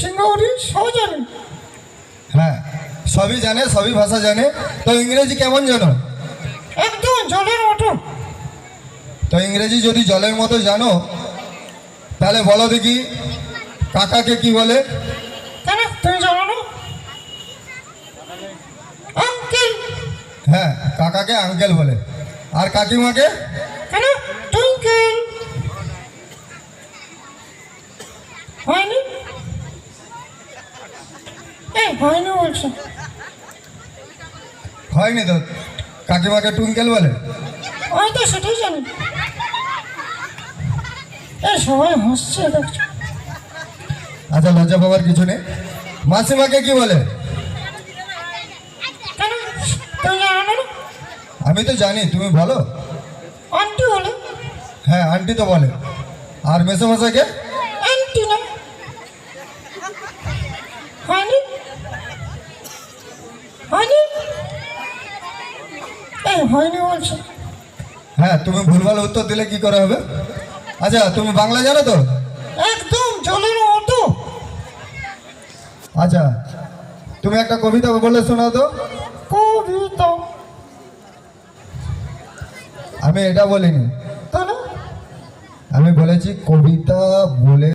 সিংহরি সব জানে। হ্যাঁ সবই জানে সবই ভাষা জানে। তো ইংরেজি কেমন জানো? একদম জলের মতো। তো ইংরেজি যদি জলের মতো জানো তাহলে বলো দেখি কাকাকে কি বলে? কেন? তুমি জানো না? আঙ্কেল! হ্যাঁ কাকাকে আঙ্কেল বলে। আর কাকিমাকে? কেন টুইঙ্কেল হয়নি এই হয়নি বলছে? হয়নি তো। কাকিমাকে টুঙ্কেল বলে? আমি তো সেটাই জানি। এই সবাই হাসছে আচ্ছা লজ্জা পাবার কিছু নেই। মাসিমাকে কি বলে? আমি তো জানি তুমি বলো। আন্টি বলে। হ্যাঁ আন্টি তো বলে। আর মেসোমশাইকে? আন্টি না। হয়নি হয়নি এই হয়নি বলছে। হ্যাঁ তুমি ভুলভাল উত্তর দিলে কি করে হবে? আচ্ছা তুমি বাংলা জানো তো? একদম জলের মতো। আচ্ছা তুমি একটা কবিতা বলে শোনাও তো। কবিতা। আমি এটা বলিনি। আমি বলেছি কবিতা বলে